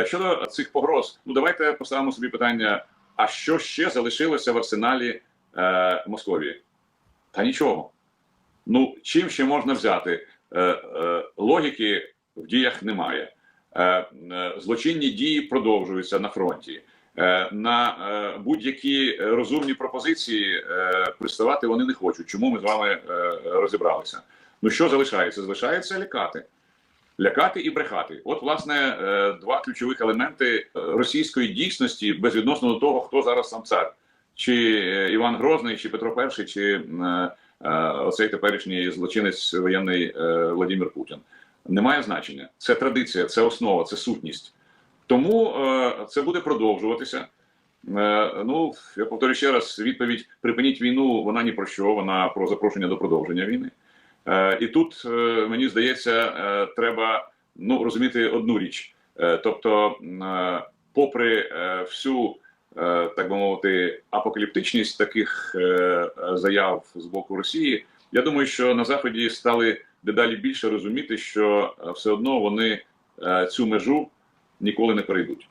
Е, Щодо цих погроз, ну давайте поставимо собі питання: а що ще залишилося в арсеналі е, Московії? Та нічого. Ну, чим ще можна взяти? Е, е, логіки в діях немає. Е, е, злочинні дії продовжуються на фронті. Е, на е, будь-які розумні пропозиції е, приставати вони не хочуть. Чому ми з вами е, розібралися? Ну що залишається? Залишається лякати. Лякати і брехати. От, власне, е, два ключових елементи е, російської дійсності безвідносно до того, хто зараз сам цар, чи е, Іван Грозний, чи Петро І, чи оцей теперішній злочинець воєнний Владимир Путін. Немає значення. Це традиція, це основа, це сутність. Тому це буде продовжуватися. Ну, я повторю ще раз: відповідь припиніть війну. Вона ні про що, вона про запрошення до продовження війни. Е, і тут е, мені здається, е, треба ну розуміти одну річ. Тобто, попри всю так би мовити апокаліптичність таких заяв з боку Росії, я думаю, що на заході стали дедалі більше розуміти, що все одно вони цю межу ніколи не перейдуть.